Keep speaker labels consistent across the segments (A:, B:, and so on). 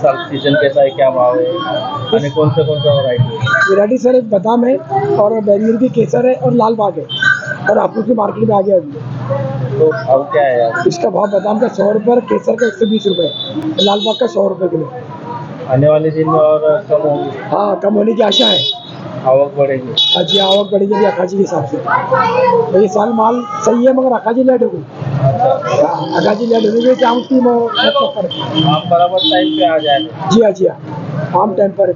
A: साल सीज़न कैसा है क्या भाव है? आणि कोणतं कोणतं व्हरायटी
B: वैरायटी सर एक बादाम है और बैंगन की केसर है और लाल बाग है और हापुस की मार्केट में आ गया अभी।
A: तो भाव क्या है यार?
B: इसका भाव बादाम का सौ रुपये केसर का एक सौ बीस रुपये लाल बाग का सौ रुपये किलो।
A: आने वाले दिन में और कम होगी?
B: हाँ कम होने की आशा है।
A: आवक बढ़ेगी।
B: आज ये आवक बढ़ेगी अभी अखाजी के हिसाब से। तो ये साल माल सही है मगर अखाजी लेट हो हाँ, मतलब है।
A: आप बराबर टाइम पे आ
B: जी हाँ जी हाँ आम टाइम पर है।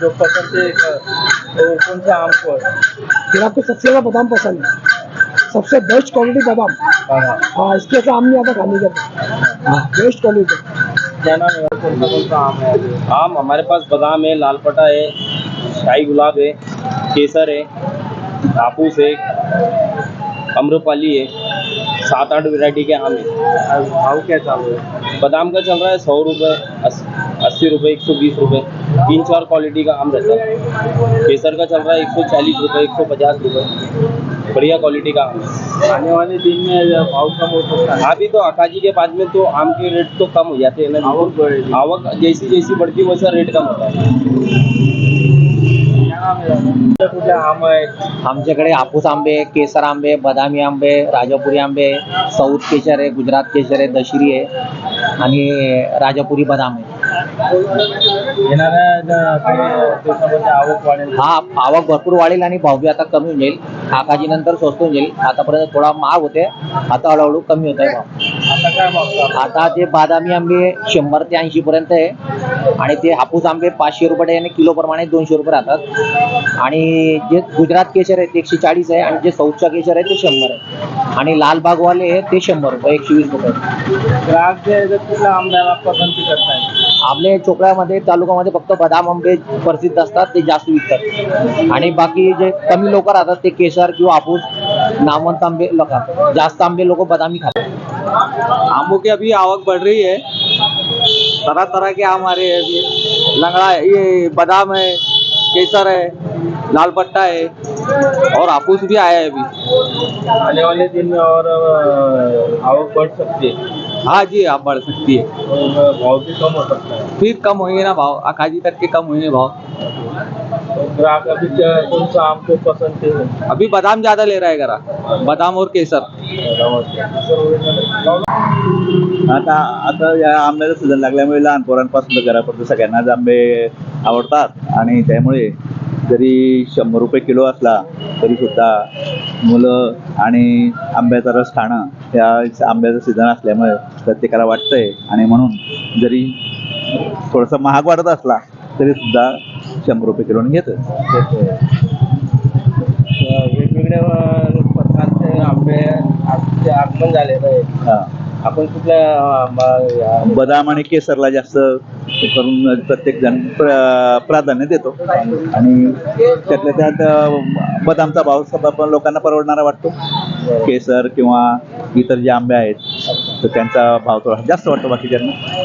A: जो पसंद है तो कौन सा आम को है
B: को सबसे ज़्यादा बादाम पसंद है सबसे बेस्ट क्वालिटी बादाम
A: हाँ,
B: हाँ इसके ऐसा आम नहीं आता खाने का हाँ बेस्ट क्वालिटी
A: क्या नाम है कौन सा कौन सा आम है
C: आम हमारे पास बादाम है लालपटा है शाही गुलाब है केसर है हापूस है अम्रपाली है। सात आठ वैरायटी के आम है।
A: भाव क्या चालू है?
C: बादाम का चल रहा है सौ रुपये अस्सी रुपये एक सौ बीस रुपये तीन चार क्वालिटी का आम रहता है। केसर का चल रहा है एक सौ चालीस रुपये एक सौ पचास रुपये बढ़िया क्वालिटी का आम है।
A: आने वाले दिन में भाव कम हो सकता है।
C: अभी तो अकाजी के बाद में तो आम के रेट तो कम हो जाते हैं ना।
A: आवक
C: आवक जैसी जैसी बढ़ती वैसा रेट कम होता है।
D: आमच्याकडे हापूस आंबे केसर आंबे बदामी आंबे राजापुरी आंबे सौद केशर आहे गुजरात केशर आहे दशरी आहे आणि राजापुरी बदाम आहे.
A: येणाऱ्या
D: हा आवक भरपूर वाढेल आणि भाव बी आता कमी होऊन जाईल. आकाजी नंतर स्वस्त होऊन जाईल. आतापर्यंत थोडा महाग होते. आता हळूहळू कमी होत आहे भाव.
A: आता
D: ते बादामी आंबे शंभर ते ऐंशी पर्यंत आहे. आणि ते हापूस आंबे पाचशे रुपये आणि किलो प्रमाणे दोनशे रुपये राहतात. आणि जे गुजरात केशर आहे ते एकशे चाळीस आहे आणि जे सौचा केशर आहे ते शंभर आहे. आणि लालबागवाले आहे ते शंभर रुपये एकशे वीस रुपये.
A: ग्राहक जे आहे आंब्याला पसंती करतायत
D: आपले चोपड्यामध्ये तालुक्यामध्ये फक्त बदाम आंबे प्रसिद्ध असतात ते जास्त विकतात. आणि बाकी जे कमी लोक राहतात ते केसर किंवा हापूस नामवंत आंबे लोक जास्त आंबे लोक बदामी खातात.
C: आमों की अभी आवक बढ़ रही है। तरह तरह के आम आ रहे हैं अभी। लंगड़ा है ये बादाम है केसर है लाल पट्टा है और आपूस भी आया है अभी।
A: आने वाले दिन में और आवक बढ़ सकती है।
C: हाँ जी आप बढ़ सकती है।
A: और भाव भी कम हो सकता है।
C: फिर कम होंगे ना भाव? अकाजी तक के कम होंगे भाव।
A: तो ग्राहक अभी कौन सा आम को पसंद है?
C: अभी बादाम ज़्यादा ले रहा है गरा बादाम और केसर।
E: आता आता या आंब्याचा सीझन लागल्यामुळे लहान पोरांपासून घरापर्यंत सगळ्यांनाच आंबे आवडतात. आणि त्यामुळे जरी शंभर रुपये किलो असला तरी सुद्धा मुलं आणि आंब्याचा रस खाणं या आंब्याचं सीझन असल्यामुळे प्रत्येकाला वाटतंय. आणि म्हणून जरी थोडंसं महाग वाढत असला तरी सुद्धा शंभर रुपये किलोने घेतं
A: वेगवेगळ्या अ, प्रकारचे आंबे झालेलं आहे
E: हां.
A: आपण कुठल्या म-
E: बदाम आणि केसरला जास्त करून प्रत्येक जण प्र- प्राधान्य देतो. आणि त्यातल्या त्यात अं, बदामचा भाव पण लोकांना परवडणारा वाटतो. केसर किंवा इतर जे आंबे आहेत तर त्यांचा भाव थोडा जास्त वाटतो बाकीच्यांना.